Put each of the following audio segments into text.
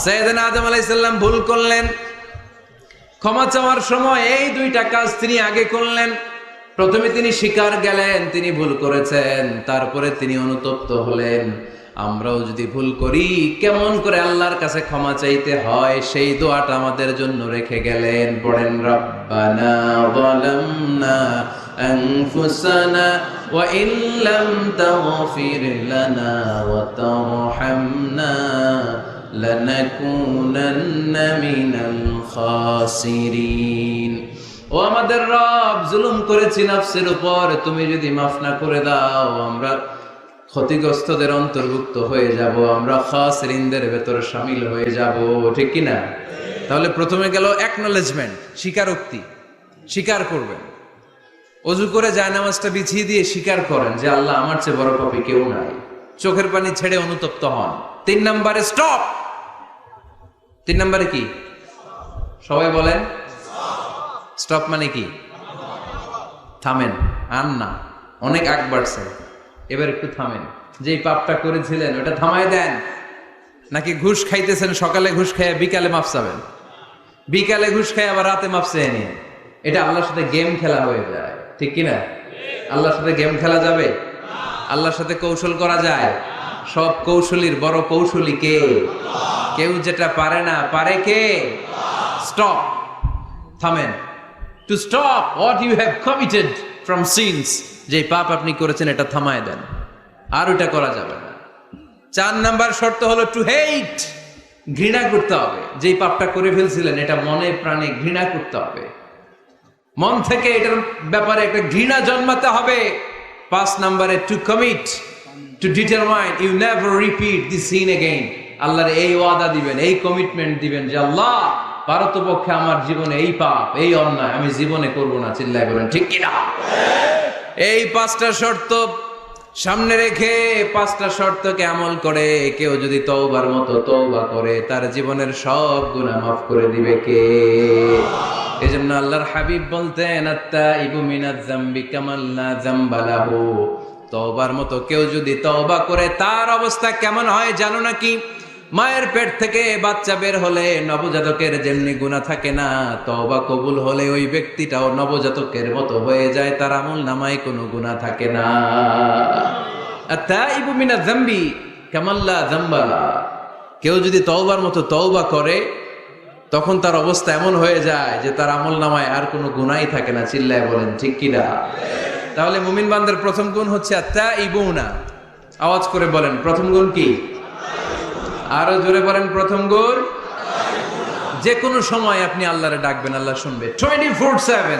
সৈয়দিন আদম আলাইসাল্লাম ভুল করলেন ক্ষমা চাওয়ার সময় এই দুইটা কাজ তিনি আগে করলেন প্রথমে তিনি স্বীকার গেলেন তিনি ভুল করেছেন তারপরে তিনি অনুতপ্ত হলেন আমরাও যদি ভুল করি কেমন করে আল্লাহর কাছে ক্ষমা চাইতে হয় সেই দোয়াটা আমাদের জন্য রেখে গেলেন পড়েন রব্বানা যালামনা أنفسنا وإن لم تغفر لنا وترحمنا لنكونن من الخاسرين ও আমাদের রব জুলুম করেছি নফসের উপর তুমি যদি মাফ না করে দাও আমরা ক্ষতিগ্রস্তদের অন্তর্ভুক্ত হয়ে যাব আমরা খাসরিনদের ভেতরে সামিল হয়ে যাব ঠিক কি না তাহলে প্রথমে গেল অ্যাকনোলেজমেন্ট স্বীকারোক্তি স্বীকার করবেন অজু করে জায়নামাজটা বিছিয়ে দিয়ে স্বীকার করেন যে আল্লাহ আমার চেয়ে বড় পাপি কেউ নাই চোখের পানি ছেড়ে অনুতপ্ত হন তিন নম্বরে স্টপ তিন নম্বরে কি? সবাই বলেন। স্টপ মানে কি? থামেন। আন না, অনেক আগ বাড়ছে। এবার একটু থামেন। যেই পাপটা করেছিলেন, ওটা থামায় দেন। নাকি ঘুষ খাইতেছেন, সকালে ঘুষ খাইয়া বিকালে মাপসাবেন বিকালে ঘুষ খাই আবার রাতে মাপ চেয়ে নিয়ে এটা আল্লাহর সাথে গেম খেলা হয়ে যায়। ঠিক কিনা? আল্লাহর সাথে গেম খেলা যাবে? আল্লাহর সাথে কৌশল করা যায়। সব কৌশলীর বড় কৌশলী কে? কেউ যেটা পারে না, পারে কে? স্টপ থামেন। To stop what you have committed from sins যে পাপ আপনি করেছেন এটা থামায় দেন। আর ওটা করা যাবে না। চার নাম্বার শর্ত হলো টু হেইট ঘৃণা করতে হবে। যেই পাপটা করে ফেলছিলেন, এটা মনে প্রাণে ঘৃণা করতে হবে। মন থেকে এটার ব্যাপারে একটা ঘৃণা জন্মাতে হবে। পাঁচ নাম্বারে to commit to determine you never repeat the sin again আল্লাহর এই ওয়াদা দিবেন, এই কমিটমেন্ট দিবেন যে, আল্লাহ পারতপক্ষে আমার জীবনে এই পাপ, এই অন্যায় আমি জীবনে করব না। চিল্লায় বলেন, ঠিক কিনা এই পাঁচটা শর্ত সামনে রেখে পাঁচটা শর্তকে আমল করে, কেউ যদি তওবার মতো তওবা করে, তার জীবনের সব গুনাহ মাফ করে দিবে কে? এজন্য আল্লাহর হাবিব বলতেন আত্তা ইবু মিনাজ জাম্বি কামাল্লা জাম্বালাহু তওবার মতো কেউ যদি তওবা করে, তার অবস্থা কেমন হয় জানো নাকি? মায়ের পেট থেকে বাচ্চা বের হলে নবজাতকের যেমনি গুণা থাকে না, তওবা কবুল হলে ওই ব্যক্তিটাও নবজাতকের মতো হয়ে যায়, তার আমল নামায় কোনো গুণা থাকে না। জাম্বি কেউ যদি তওবার মতো তওবা করে, তখন তার অবস্থা এমন হয়ে যায় যে তার আমল নামায় আর কোনো গুণাই থাকে না, চিল্লায় বলেন, ঠিক কিনা তাহলে মুমিন বান্দার প্রথম গুণ হচ্ছে আত্মা ইবুনা আওয়াজ করে বলেন, প্রথম গুণ কি? আরও জোরে বলেন, প্রথম গুণ। যে কোনো সময় আপনি আল্লাহরে ডাকবেন, আল্লাহ শুনবে। টোয়েন্টি ফোর সেভেন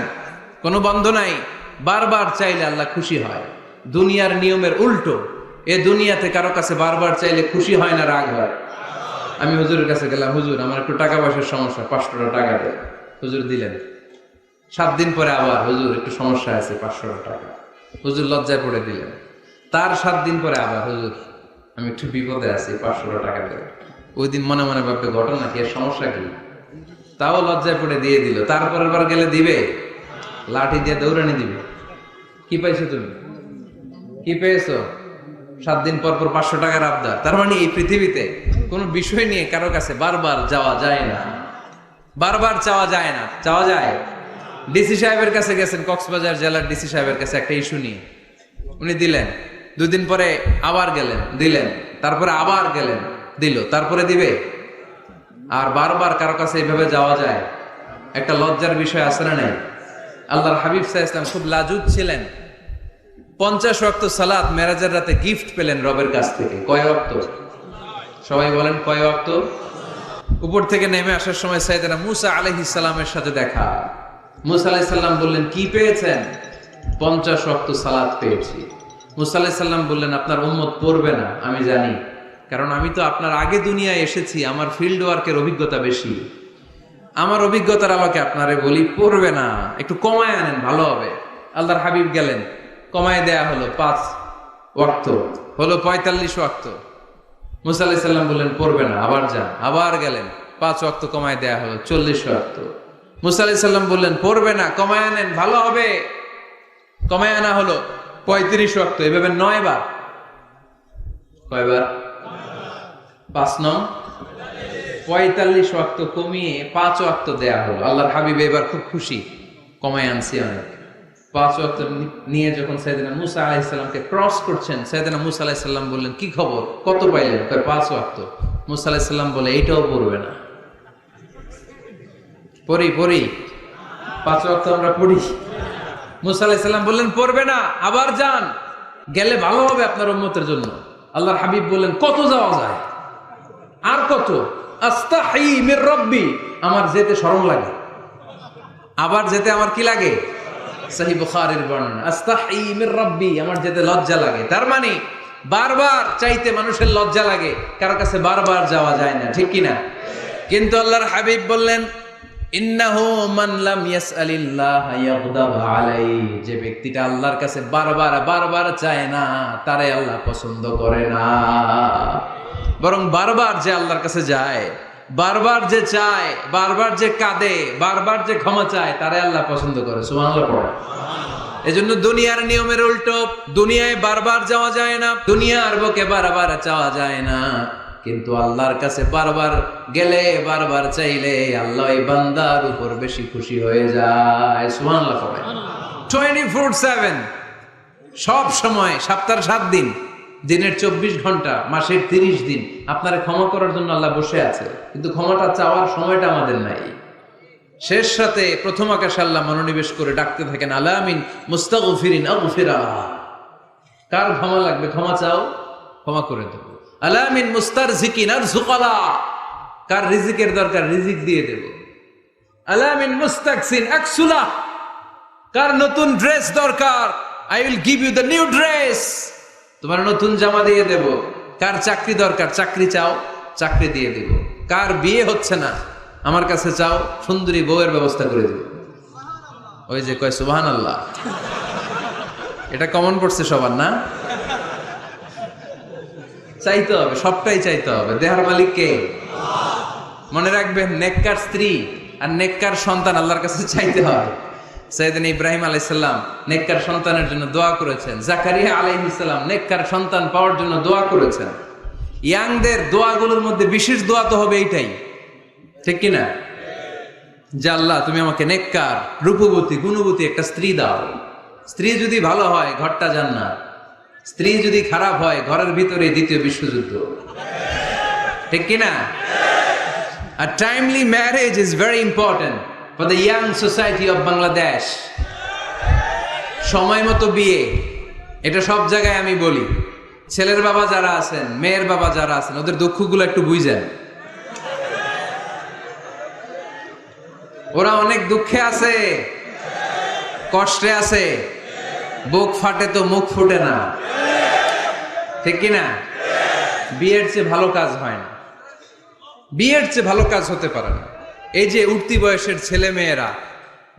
কোনো বন্ধ নাই। বারবার চাইলে আল্লাহ খুশি হয়। দুনিয়ার নিয়মের উল্টো। এ দুনিয়াতে কারও কাছে বারবার চাইলে খুশি হয় না, রাগ হয়। আমি হুজুরের কাছে গেলাম, হুজুর, আমার একটু টাকা পয়সার সমস্যা পাঁচশো টাকা দেয় হুজুর দিলেন। সাত দিন পরে আবার, হুজুর, একটু সমস্যা আছে পাঁচশো টাকা। হুজুর লজ্জায় পড়ে দিলেন। তার সাত দিন পরে আবার, হুজুর, আমি একটু বিপদে আছি পাঁচশো টাকা দেবে ওই দিন মনে মনে ভাববে, ঘটনা কি সমস্যা কি? তাও লজ্জায় পড়ে দিয়ে দিল। তারপরের বার গেলে দিবে? লাঠি দিয়ে দৌড়ানি দিবে। কি পাইছো তুমি? কি পেয়েছ? সাত দিন পর পর পাঁচশো টাকার আবদার। তার মানে এই পৃথিবীতে কোনো বিষয় নিয়ে কারও কাছে বারবার যাওয়া যায় না। বারবার চাওয়া যায় না। চাওয়া যায়? ডিসি সাহেবের কাছে গেছেন, কক্সবাজার জেলার ডিসি সাহেবের কাছে একটা ইস্যু নিয়ে। উনি দিলেন। দুদিন পরে আবার গেলেন, দিলেন। তারপরে আবার গেলেন, দিল। তারপরে দিবে। আর বারবার কারও কাছে এইভাবে যাওয়া যায়, একটা লজ্জার বিষয় আছে না নাই? আল্লাহর হাবিব সাহা ইসলাম খুব লাজুক ছিলেন। পঞ্চাশ রক্ত সালাত মেরাজের রাতে গিফট পেলেন রবের কাছ থেকে। কয় রক্ত সবাই বলেন, কয় রক্ত উপর থেকে নেমে আসার সময় সাইদানা মুসা আলহি সালামের সাথে দেখা। মুসা আলাহি বললেন, কি পেয়েছেন? পঞ্চাশ রক্ত সালাদ পেয়েছি। মুসা আলাহি বললেন, আপনার উম্মত পড়বে না, আমি জানি। কারণ আমি তো আপনার আগে দুনিয়ায় এসেছি, আমার ফিল্ড ওয়ার্কের অভিজ্ঞতা বেশি। আমার অভিজ্ঞতার আমাকে আপনারে বলি, পড়বে না, একটু কমায় আনেন, ভালো হবে। আল্লাহর হাবিব গেলেন, কমায় দেয়া হলো পাঁচ ওয়াক্ত, হলো পঁয়তাল্লিশ ওয়াক্ত। মুসা আলাহি সাল্লাম বললেন, পড়বে না, আবার যান। আবার গেলেন, পাঁচ ওয়াক্ত কমায় দেয়া হলো চল্লিশ ওয়াক্ত। মুসা বললেন, পড়বে না, কমায় আনেন, ভালো হবে। কমায় আনা হলো পঁয়ত্রিশ ওয়াক্ত, এভাবে নয় বার। কয়বার পাঁচ নং। পঁয়তাল্লিশ ওয়াক্ত কমিয়ে পাঁচ ওয়াক্ত দেয়া হলো। আল্লাহর হাবিব এবার খুব খুশি, কমায় আনছি অনেক। পাঁচ ওয়াক্ত নিয়ে যখন সাইদিনা মুসা আলাইসাল্লামকে ক্রস করছেন সাইদিনা মুসা আলাইসাল্লাম বললেন, কি খবর? কত পাইলেন? পাঁচ ওয়াক্ত। মুসা আলাইসাল্লাম বলে, এইটাও পড়বে না। পড়ি পড়ি। পাঁচ ওয়াক্ত আমরা পড়ি। মুসা বললেন, পড়বে না, আবার যান। গেলে ভালো হবে আপনার উম্মতের জন্য। আল্লাহর হাবিব বললেন, কত যাওয়া যায়? আর কত? আস্তাহি মির রব্বি। আমার যেতে শরম লাগে। আবার যেতে আমার কি লাগে? সহি বুখারীর বর্ণনা। রব্বি। আমার যেতে লজ্জা লাগে। তার মানে বারবার চাইতে মানুষের লজ্জা লাগে। কারও কাছে বারবার যাওয়া যায় না, ঠিক কি না কিন্তু আল্লাহর হাবিব বললেন যে ব্যক্তিটা আল্লাহর কাছে বারবার বারবার চায় না, তারে আল্লাহ পছন্দ করে না। বরং বারবার যে আল্লাহর কাছে যায়, বারবার যে চায়, বারবার যে কাঁদে, বারবার যে ক্ষমা চায়, তারে আল্লাহ পছন্দ করে। এজন্য দুনিয়ার নিয়মের উল্টো, দুনিয়ায় বারবার যাওয়া যায় না, দুনিয়ার বুকে বারবার চাওয়া যায় না। কিন্তু আল্লাহর কাছে বারবার গেলে, বারবার চাইলে আল্লাহ এই বান্দার উপর বেশি খুশি হয়ে যায়। পড়ে টোয়েন্টি ফোর সেভেন, সব সময়, সপ্তাহের সাত দিন, দিনের চব্বিশ ঘণ্টা, মাসের তিরিশ দিন, আপনারা ক্ষমা করার জন্য আল্লাহ বসে আছে। কিন্তু ক্ষমাটা চাওয়ার সময়টা আমাদের নাই। শেষ সাথে প্রথম আকাশ আল্লাহ মনোনিবেশ করে ডাকতে থাকেন, আলামিন মুস্তাগফিরিন, আগফিরা। কার ক্ষমা লাগবে? ক্ষমা চাও? ক্ষমা করে দেব। আলামিন মুস্তার জিকিন আর জুকালা কার রিজিকের দরকার? রিজিক দিয়ে দেব। আলামিন মুস্তাকসিন আকসুলা। কার নতুন ড্রেস দরকার? I will give you the new dress তোমার নতুন জামা দিয়ে দেব। কার চাকরি দরকার? চাকরি চাও, চাকরি দিয়ে দেব। কার বিয়ে হচ্ছে না, আমার কাছে চাও, সুন্দরী বউয়ের ব্যবস্থা করে দেব। ওই যে কয় সুবহান আল্লাহ এটা কমন পড়ছে সবার, না? চাইতে হবে, সবটাই চাইতে হবে। দেহার মালিক কে? মনে রাখবেন, নেককার স্ত্রী আর নেককার সন্তান আল্লাহর কাছে চাইতে হবে। সৈয়দিন ইব্রাহিম আলাইসাল্লাম নেককার সন্তানের জন্য দোয়া করেছেন। জাকারিয়া আলাইহিসাল্লাম নেককার সন্তান পাওয়ার জন্য দোয়া করেছেন। ইয়াংদের দোয়াগুলোর মধ্যে বিশেষ দোয়া তো হবে এইটাই। ঠিক কি না? যে আল্লাহ, তুমি আমাকে নেককার, রূপবতী, গুণবতী একটা স্ত্রী দাও। স্ত্রী যদি ভালো হয়, ঘরটা জান্নাত। স্ত্রী যদি খারাপ হয়, ঘরের ভিতরে দ্বিতীয় বিশ্বযুদ্ধ। ঠিক কি না A timely marriage is very important for the young society of Bangladesh. সময় মতো বিয়ে, এটা সব জায়গায় আমি বলি। ছেলের বাবা যারা আছেন, মেয়ের বাবা যারা আছেন, ওদের দুঃখগুলো একটু বুঝেন। ওরা অনেক দুঃখে আছে, কষ্টে আছে। বুক ফাটে তো মুখ ফুটে না। ঠিক কিনা বিয়ের চেয়ে ভালো কাজ হয় না। বিয়ের চেয়ে ভালো কাজ হতে পারে না। এই যে উঠতি বয়সের ছেলে মেয়েরা,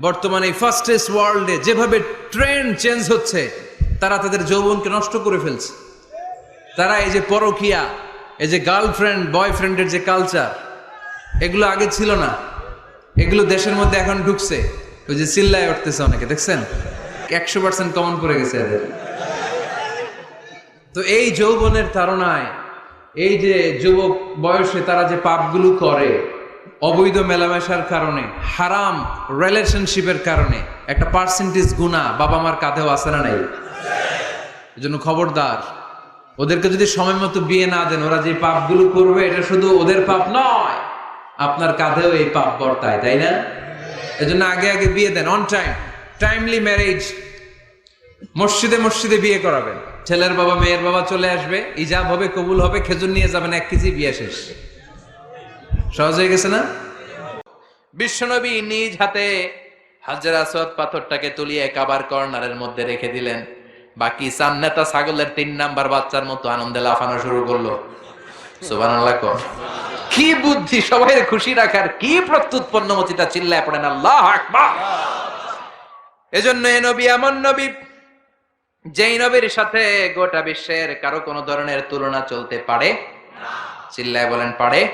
বর্তমানে ফার্স্টেস্ট ওয়ার্ল্ডে যেভাবে ট্রেন্ড চেঞ্জ হচ্ছে, তারা তাদের যৌবনকে নষ্ট করে ফেলছে। তারা এই যে পরকিয়া, এই যে গার্লফ্রেন্ড বয়ফ্রেন্ডের যে কালচার এগুলো আগে ছিল না। এগুলো দেশের মধ্যে এখন ঢুকছে। ওই যে চিল্লায় উঠতেছে অনেকে, দেখছেন? একশো পার্সেন্ট কমন পড়ে গেছে এদের। তো এই যৌবনের তাড়নায়, এই যে যুবক বয়সে তারা যে পাপগুলো করে, অবৈধ মেলামেশার কারণে, হারাম রিলেশনশিপের কারণে, একটা পার্সেন্টেজ গুণা বাবা মার কাঁধেও আসে না নাই। এজন্য খবরদার, ওদেরকে যদি সময় মতো বিয়ে না দেন, ওরা যে পাপগুলো করবে, এটা শুধু ওদের পাপ নয়, আপনার কাঁধেও এই পাপ বর্তায়, তাই না? এজন্য আগে আগে বিয়ে দেন অন টাইম টাইমলি ম্যারেজ মসজিদে মসজিদে বিয়ে করাবেন। ছেলের বাবা, মেয়ের বাবা চলে আসবে, ইজাব হবে, কবুল হবে, খেজুর নিয়ে যাবেন, এক কেজি বিয়ে শেষ। সহজ হয়ে গেছে না? বিশ্বনবী নিজ হাতে হাজার আসওয়াদ পাথরটাকে তুলিয়ে কাবার কর্নারের মধ্যে রেখে দিলেন। বাকি সান্নেতা ছাগলের তিন নাম্বার বাচ্চার মতো আনন্দে লাফানো শুরু করল। কি বুদ্ধি সবাই খুশি রাখার, কি প্রত্যুৎপন্ন মতিটা চিল্লায় পড়েন, আল্লাহ আকবার। এজন্য এ নবী, এমন নবী যেই নবীর সাথে গোটা বিশ্বের কারও কোনো ধরনের তুলনা চলতে পারে? চিল্লায় বলেন, পারে।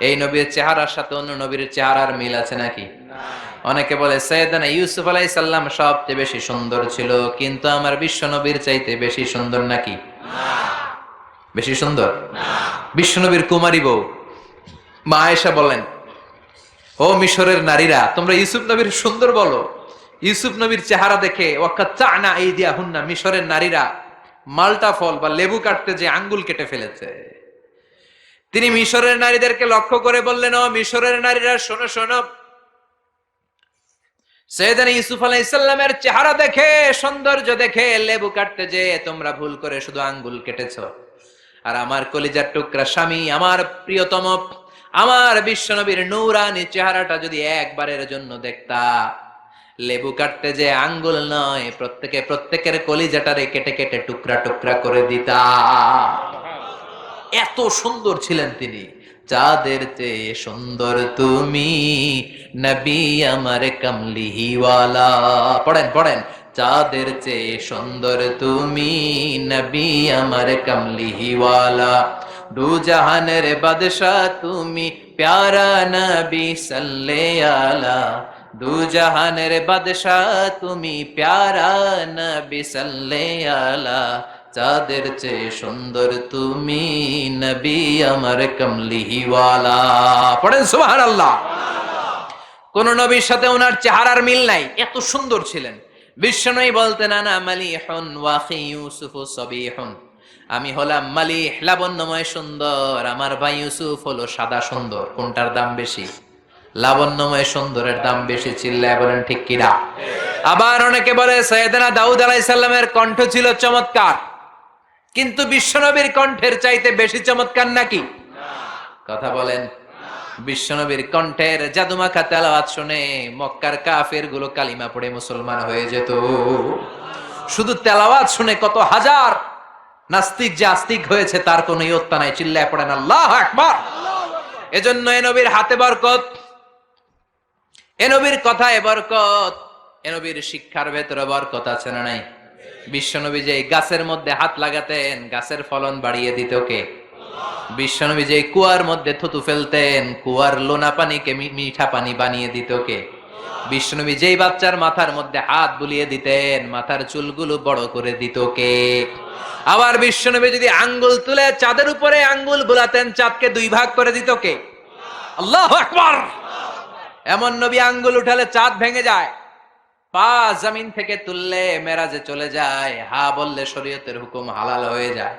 এই নবীর চেহারার সাথে অন্য নবীর চেহারার মিল আছে নাকি? অনেকে বলে, সৈয়দানা ইউসুফ আলাই সাল্লাম সবচেয়ে বেশি সুন্দর ছিল, কিন্তু আমার বিশ্ব নবীর চাইতে বেশি সুন্দর নাকি? বেশি সুন্দর? বিশ্ব নবীর কুমারী বউ। মা আয়েশা বলেন, ও মিশরের নারীরা, তোমরা ইউসুফ নবীর সুন্দর বলো। ইউসুফ নবীর চেহারা দেখে হুন্না মিশরের নারীরা মালটা ফল বা লেবু কাটতে যে আঙ্গুল কেটে ফেলেছে। তিনি মিশরের নারীদেরকে লক্ষ্য করে বললেন, ও মিশরের নারীরা, শোনো শোনো। সৈয়দান ইউসুফ আলাইহিস ইসলামের চেহারা দেখে, সৌন্দর্য দেখে লেবু কাটতে যে তোমরা ভুল করে শুধু আঙ্গুল কেটেছ। আর আমার কলিজার টুকরা স্বামী, আমার প্রিয়তম, আমার বিশ্বনবীর নৌরানি চেহারাটা যদি একবারের জন্য দেখতা লেবু কাটতে যে আঙ্গুল নয়, প্রত্যেকে প্রত্যেকের কলিজাটারে কেটে কেটে টুকরা টুকরা করে দিতা এত সুন্দর ছিলেন তিনি। চাঁদের চেয়ে সুন্দর তুমি, নবী আমার কমলিহিওয়ালা। পড়েন পড়েন। চাঁদের চেয়ে সুন্দর তুমি, নবী আমার কমলিহিওয়ালা। দু জাহানের বাদশাহ তুমি, প্যারা নবী সাল্লে আলা। দু জাহানের বাদশাহ, তুমি প্যারা নবী সাল্লে আলা চাঁদের চেয়ে সুন্দর তুমি নবী আমার কমলিহিওয়ালা পড়েন সুবহান আল্লাহ কোন নবীর সাথে ওনার চেহারার মিল নাই, এত সুন্দর ছিলেন। বিশ্বনবী বলতেন, আনা মালিহুন ওয়াখি ইউসুফ সবিহুন। আমি হলাম মালিহ, লাবণ্যময় সুন্দর। আমার ভাই ইউসুফ হলো সাদা সুন্দর। কোনটার দাম বেশি? লাবণ্যময় সুন্দরের দাম বেশি চিল্লায় বলেন, ঠিক কিনা আবার অনেকে বলে, সৈয়দনা দাউদ আলাইসাল্লামের কণ্ঠ ছিল চমৎকার। কিন্তু বিশ্বনবীর কণ্ঠের চাইতে বেশি চমৎকার নাকি? কথা বলেন, বিশ্বনবীর কণ্ঠের জাদুমাখা তেলাওয়াত শুনে মক্কার কাফেরগুলো কালিমা পড়ে মুসলমান হয়ে যেত। শুধু তেলাওয়াত শুনে কত হাজার নাস্তিক যে আস্তিক হয়েছে তার কোনো ইয়ত্তা নাই, চিল্লায় পড়েন, আল্লাহ আকবার। এজন্য এ নবীর হাতে বরকত এ নবীর কথায় বরকত। এ নবীর শিক্ষার ভেতরে বরকত আছে না নাই? বিশ্বনবী যে গাছের মধ্যে হাত লাগাতেন, গাছের ফলন বাড়িয়ে দিত কে? বিশ্বনবী যে কুয়ার মধ্যে থুতু ফেলতেন, কুয়ার লোনা পানিকে মিঠা পানি বানিয়ে দিত কে? বিশ্বনবী যেই বাচ্চার মাথার মধ্যে হাত বুলিয়ে দিতেন, মাথার চুলগুলো বড় করে দিত কে? আবার বিশ্বনবী যদি আঙ্গুল তুলে চাঁদের উপরে আঙ্গুল বুলাতেন, চাঁদকে দুই ভাগ করে দিত কে? আল্লাহ আকবার! এমন নবী আঙ্গুল উঠালে চাঁদ ভেঙে যায়। পা জমিন থেকে তুললে মেরাজে চলে যায়। হা বললে শরীয়তের হুকুম হালাল হয়ে যায়।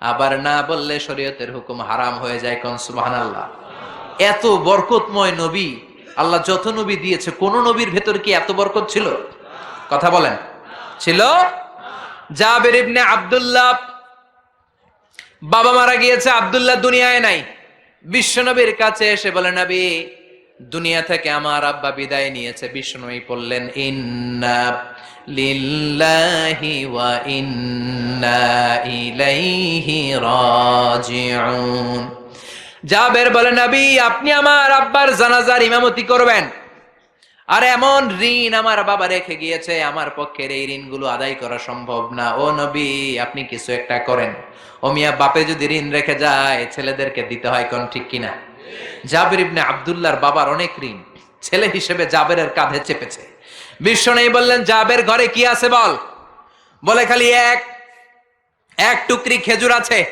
আবার না বললে শরীয়তের হুকুম হারাম হয়ে যায় কোন? সুবহানাল্লাহ। এত বরকতময় নবী আল্লাহ যত নবী দিয়েছে, কোন নবীর ভেতর কি এত বরকত ছিল? কথা বলেন। ছিল? জাবের ইবনে আব্দুল্লাহ। বাবা মারা গিয়েছে, আব্দুল্লাহ দুনিয়ায় নাই। বিশ্বনবীর কাছে এসে বলে, নবী দুনিয়া থেকে আমার আব্বা বিদায় নিয়েছে। বিশ্বনবী বললেন, ইন্না লিল্লাহি ওয়া ইন্না ইলাইহি রাজিউন। জাবের বলে, নবী, আপনি আমার আব্বার জানাজার ইমামতি করবেন। আর এমন ঋণ আমার বাবা রেখে গিয়েছে, আমার পক্ষের এই ঋণগুলো আদায় করা সম্ভব না। ও নবী, আপনি কিছু একটা করেন। ও মিয়া, বাপে যদি ঋণ রেখে যায়, ছেলেদেরকে দিতে হয় কোন ঠিক কিনা? জাবের ইবনে আব্দুল্লাহর বাবার অনেক ঋণ। ছেলে হিসেবে জাবেরের কাঁধে চেপেছে। বিশ্ব নেই বললেন, জাবের ঘরে কি আছে বল? বলে খালি এক এক টুকরি খেজুর আছে।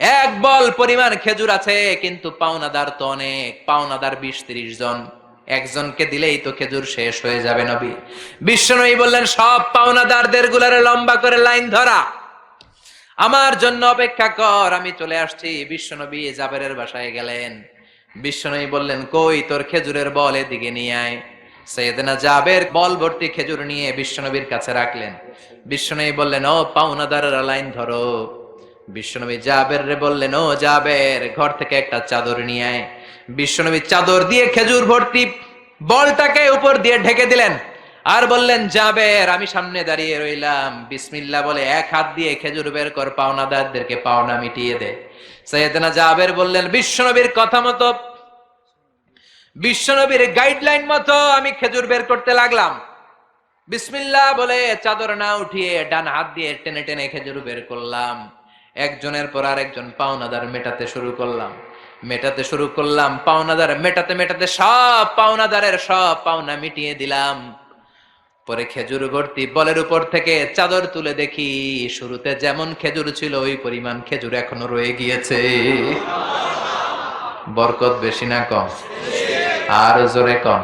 এক বল পরিমাণ খেজুর আছে, কিন্তু পাওনাদার তো অনেক, পাওনাদার বিশ ত্রিশ জন। একজনকে দিলেই তো খেজুর শেষ হয়ে যাবে নবী। বিশ্বনবী বললেন, সব পাওনাদারদের গুলারে লম্বা করে লাইন ধরা। আমার জন্য অপেক্ষা কর, আমি চলে আসছি। বিশ্বনবী জাবেরের বাসায় গেলেন। বিশ্বনবী বললেন, কই তোর খেজুরের বল এদিকে নিয়ে আয়। সৈয়দনা জাবের বল ভর্তি খেজুর নিয়ে বিশ্বনবীর কাছে রাখলেন। বিশ্বনবী বললেন, ও পাওনাদারেরা লাইন ধরো। বিশ্বনবী জাবের রে বললেন, ও জাবের, ঘর থেকে একটা চাদর নিয়ে আয়। বিশ্বনবী চাদর দিয়ে খেজুর ভর্তি বলটাকে উপর দিয়ে ঢেকে দিলেন আর বললেন, জাবের, আমি সামনে দাঁড়িয়ে রইলাম। বিসমিল্লাহ বলে এক হাত দিয়ে খেজুর বের কর, পাওনাদারদেরকে পাওনা মিটিয়ে দে। সৈয়দনা জাবের বললেন বিশ্বনবীর কথা মতো বিশ্বনবীর গাইডলাইন মতো আমি খেজুর বের করতে লাগলাম। বিসমিল্লাহ বলে চাদর না উঠিয়ে ডান হাত দিয়ে টেনে টেনে খেজুর বের করলাম। একজনের পর আরেকজন পাওনাদার মেটাতে শুরু করলাম। মেটাতে শুরু করলাম, পাওনাদার মেটাতে মেটাতে সব পাওনাদারের সব পাওনা মিটিয়ে দিলাম। পরে খেজুর ভর্তি বলের উপর থেকে চাদর তুলে দেখি, শুরুতে যেমন খেজুর ছিল, ওই পরিমাণ খেজুর এখনও রয়ে গিয়েছে। বরকত বেশি না কম। আর জোরে কম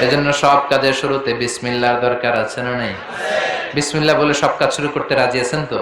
এজন্য সব কাজের শুরুতে বিসমিল্লার দরকার আছে না নেই? বিসমিল্লা বলে সব কাজ শুরু করতে রাজি আছেন তো?